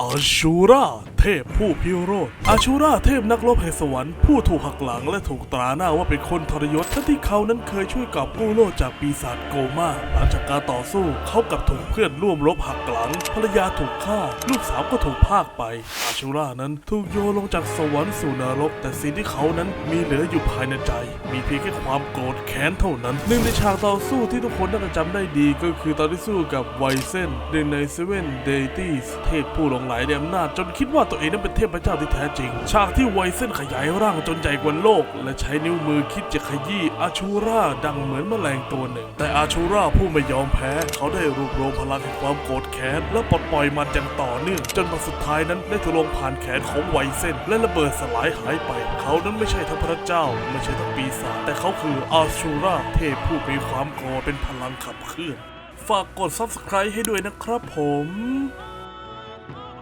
อาชูรา เทพผู้พิโรธอาชูราเทพนักรบแห่งสวรรค์ผู้ถูกหักหลังและถูกตราหน้าว่าเป็นคนทรยศทั้งที่เขานั้นเคยช่วยกับกู้โลกจากปีศาจโกมาหลังจากการต่อสู้เขากับถูกเพื่อนร่วมรบหักหลัง ภรรยาถูกฆ่า ลูกสาวก็ถูกพากไป อาชูรานั้นถูกโยนลงจากสวรรค์สู่นรก แต่สิ่งที่เขานั้นมีเหลืออยู่ภายในใจ มีเพียงแค่ความโกรธแค้นเท่านั้นหนึ่งในฉากต่อสู้ที่ทุกคนน่าจะจำได้ดีก็คือตอนที่สู้กับไวเซนหนึ่งในเซเว่นเดตี้เทพผู้หลงไหลในอำนาจจนคิดว่าตัวเองนั้นเป็นเทพเจ้าที่แท้จริง ฉากที่ไวเซนขยายร่างจนใหญ่กว่าโลก และใช้นิ้วมือคิดจะขยี้อาชูราดังเหมือนแมลงตัวหนึ่ง แต่อาชูราผู้ไม่ยอมแพ้ เขาได้รวบรวมพลังแห่งความโกรธแค้น และปลดปล่อยมันอย่างต่อเนื่อง จนมาสุดท้ายนั้นได้ทะลวงผ่านแขนของไวเซนและระเบิดสลายหายไป เขานั้นไม่ใช่ทั้งพระเจ้า ไม่ใช่ทั้งปีศาจแต่เขาคืออาชูราเทพผู้มีความโกรธเป็นพลังขับเคลื่อน ฝากกด subscribe ให้ด้วยนะครับผม